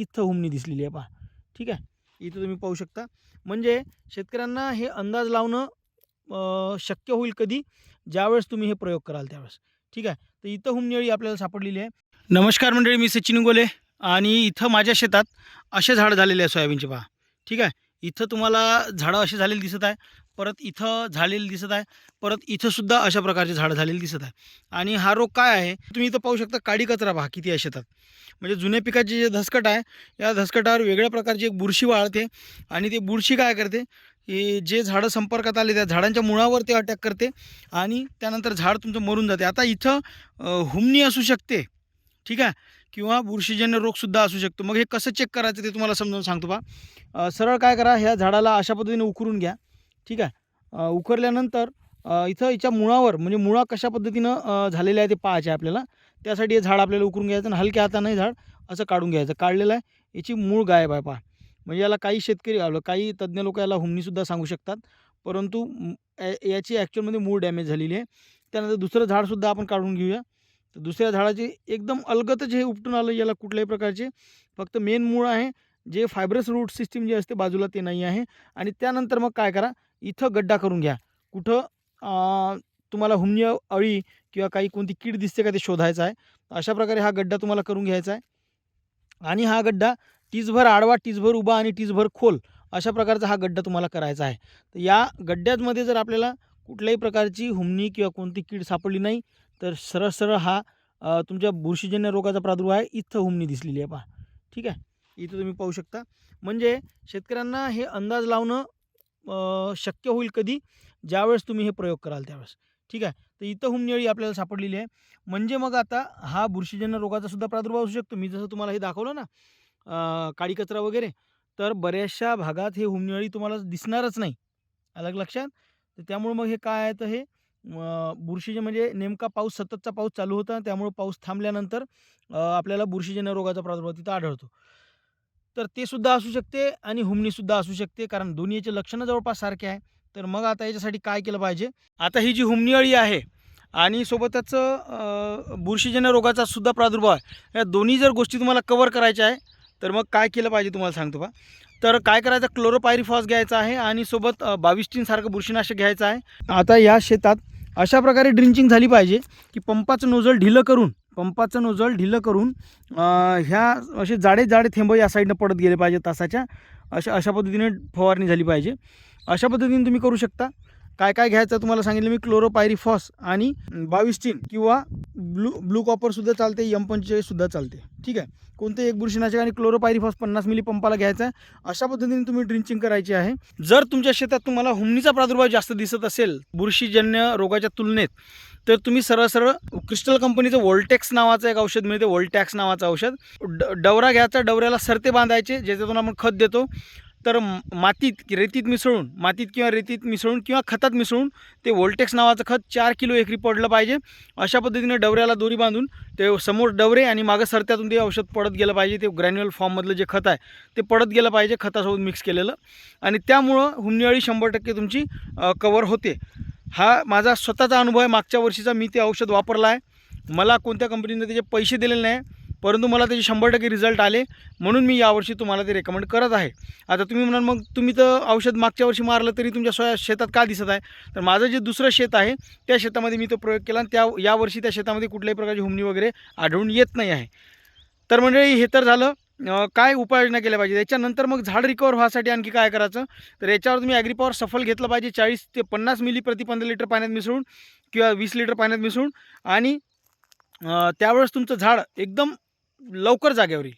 इथं हुमणी दिसलेली आहे पहा. ठीक आहे? इथं तुम्ही पाहू शकता. म्हणजे शेतकऱ्यांना हे अंदाज लावणं शक्य होईल कधी? ज्यावेळेस तुम्ही हे प्रयोग कराल त्यावेळेस. ठीक आहे? तर इथं हुमनेळी आपल्याला सापडलेली आहे. नमस्कार मंडळी मी सचिन गोले आणि इथं माझ्या शेतात असे झाड झालेले आहे सोयाबीनचे पहा. ठीक आहे? इथं तुम्हाला झाडं अशी झालेली दिसत आहे. परत इथं झालेली दिसत आहे. परत इथंसुद्धा अशा प्रकारचे झाडं झालेली दिसत आहे. आणि हा रोग काय आहे? तुम्ही इथं पाहू शकता काडी कचरा पहा किती आहे शेतात म्हणजे जुन्या पिकाचे जे धसकट आहे या धसकटावर वेगळ्या प्रकारची एक बुरशी वाळते आणि ते बुरशी काय करते? की जे झाडं संपर्कात आले त्या झाडांच्या मुळावर ते अटॅक करते आणि त्यानंतर झाड तुमचं मरून जाते. आता इथं हुमणी असू शकते. ठीक आहे? किंवा बुरशीजन्य रोगसुद्धा असू शकतो. मग हे कसं चेक करायचं ते तुम्हाला समजावून सांगतो बा. सरळ काय करा ह्या झाडाला अशा पद्धतीने उकरून घ्या. ठीक आहे? उकरल्यानंतर इथं याच्या मुळावर म्हणजे मुळा कशा पद्धतीनं झालेल्या आहे ते पाहायचे आहे आपल्याला. त्यासाठी हे झाड आपल्याला उकरून घ्यायचं आणि हलक्या हाताने झाड असं काढून घ्यायचं. काढलेलं आहे. याची मूळ गायब आहे पहा. म्हणजे याला काही शेतकरी आलं काही तज्ज्ञ लोक याला हुमणीसुद्धा सांगू शकतात. परंतु या- याची ॲक्च्युअलमध्ये मूळ डॅमेज झालेली आहे. त्यानंतर दुसरं झाडसुद्धा आपण काढून घेऊया. तर दुसऱ्या झाडाचे एकदम अलगतच हे उपटून आलं याला कुठल्याही प्रकारचे. फक्त मेन मूळ आहे जे फायब्रस रूट सिस्टीम जे असते बाजूला ते नाही आहे. आणि त्यानंतर मग काय करा इथं गड्डा करून घ्या. कुठं तुम्हाला हुमणी अळी किंवा काही कोणती कीड दिसते का ते शोधायचं आहे. अशा प्रकारे हा गड्डा तुम्हाला करून घ्यायचा आहे. आणि हा गड्डा टीजभर आडवा टीजभर उभा आणि टीजभर खोल अशा प्रकारचा हा गड्डा तुम्हाला करायचा आहे. तर या गड्ड्यामध्ये जर आपल्याला कुठल्याही प्रकारची हुमणी किंवा कोणती कीड सापडली नाही तर सरळ सरळ हा तुमच्या बुरशीजन्य रोगाचा प्रादुर्भाव आहे इथं हुमणी दिसलेली आहे पहा. ठीक आहे? इथं तुम्ही पाहू शकता. म्हणजे शेतकऱ्यांना हे अंदाज लावणं शक्य होईल कधी? ज्यावेळेस तुम्ही हे प्रयोग कराल त्यावेळेस. ठीक आहे? तर इथं हुमणी अळी आपल्याला सापडलेली आहे. म्हणजे मग आता हा बुरशीजन्य रोगाचा सुद्धा प्रादुर्भाव असू शकतो. मी जसं तुम्हाला हे दाखवलं ना काळी कचरा वगैरे तर बऱ्याचशा भागात हे हुमणी अळी तुम्हाला दिसणारच नाही. अलग लक्षात? तर त्यामुळे मग हे काय आहे? तर हे अ, बुरशीचे म्हणजे नेमका पाऊस सततचा पाऊस चालू होता त्यामुळे पाऊस थांबल्यानंतर आपल्याला बुरशीजन्य रोगाचा प्रादुर्भाव तिथं आढळतो. तर ते सुद्धा असू शकते आणि हुमणीसुद्धा असू शकते कारण दोन्हीचे लक्षणं जवळपास सारखे आहे. तर मग आता याच्यासाठी काय केलं पाहिजे? आता ही जी हुमणी अळी आहे आणि सोबतच बुरशीजन्य रोगाचा सुद्धा प्रादुर्भाव आहे. या दोन्ही जर गोष्टी तुम्हाला कवर करायच्या आहे तर मग काय केलं पाहिजे तुम्हाला सांगतो बा तर काय करायचं? क्लोरोपायरीफॉस घ्यायचा आहे आणि सोबत बावीस बुरशीनाशक घ्यायचं आहे. आता या शेतात अशा प्रकारे ड्रिंचिंग झाली पाहिजे की पंपाचं नोजल ढिलं करून पंपाचं नोजल ढिलं करून ह्या असे जाडे जाडे थेंब या साईडनं पडत गेले पाहिजे तासाच्या. अशा अशा पद्धतीने फवारणी झाली पाहिजे. अशा पद्धतीने तुम्ही करू शकता. काय काय घ्यायचं तुम्हाला सांगितलं मी क्लोरोपायरीफॉस आणि बाविस्टीन किंवा ब्लू ब्लू कॉपरसुद्धा चालते यम पंचेचाळीससुद्धा चालते. ठीक आहे? कोणते एक बुरशीनाशक आणि क्लोरोपायरीफॉस पन्नास मिली पंपाला घ्यायचा आहे. अशा पद्धतीने तुम्ही ड्रिंचिंग करायची आहे. जर तुमच्या शेतात तुम्हाला हुमणीचा प्रादुर्भाव जास्त दिसत असेल बुरशीजन्य रोगाच्या तुलनेत तर तुम्ही सरळ सरळ क्रिस्टल कंपनीचं वोल्टेक्स नावाचं एक औषध मिळते वोल्टॅक्स नावाचं औषध. ड डवरा घ्यायचा डवऱ्याला सरते बांधायचे ज्याच्यातून आपण खत देतो. तर मातीत की रेतीत मिसळून मातीत किंवा रेतीत मिसळून किंवा खतात मिसळून ते वोल्टेक्स नावाचं खत चार किलो एकरी पडलं पाहिजे. अशा पद्धतीने डवऱ्याला दोरी बांधून ते समोर डवरे आणि मागं सरत्यातून ते औषध पडत गेलं पाहिजे. ते ग्रॅन्युअल फॉर्ममधलं जे खत आहे ते पडत गेलं पाहिजे खतासोबत मिक्स केलेलं. आणि त्यामुळं हुमणीअळी शंभर टक्के तुमची कवर होते. हा माझा स्वतःचा अनुभव आहे. मागच्या वर्षीचा मी ते औषध वापरला आहे. मला कोणत्या कंपनीने त्याचे पैसे दिलेले नाही. परंतु मला त्याचे शंभर टक्के रिझल्ट आले. म्हणून मी यावर्षी तुम्हाला ते रेकमेंड करत आहे. आता तुम्ही म्हणाल मग तुम्ही तर औषध मागच्या वर्षी मारलं तरी तुमच्या सोया शेतात का दिसत आहे? तर माझं जे दुसरं शेत आहे त्या शेतामध्ये मी तो प्रयोग केला आणि त्या यावर्षी त्या शेतामध्ये कुठल्याही प्रकारची हुमणी वगैरे आढळून येत नाही आहे. तर मंडळी हे तर झालं. काय उपाययोजना केल्या पाहिजे त्याच्यानंतर मग झाड रिकवर व्हायसाठी आणखी काय करायचं? तर याच्यावर तुम्ही ॲग्रीपॉवर सफल घेतलं पाहिजे. चाळीस ते पन्नास मिली प्रति पंधरा लिटर पाण्यात मिसळून किंवा वीस लिटर पाण्यात मिसळून आणि त्यावेळेस तुमचं झाड एकदम लवकर जागेवर येईल.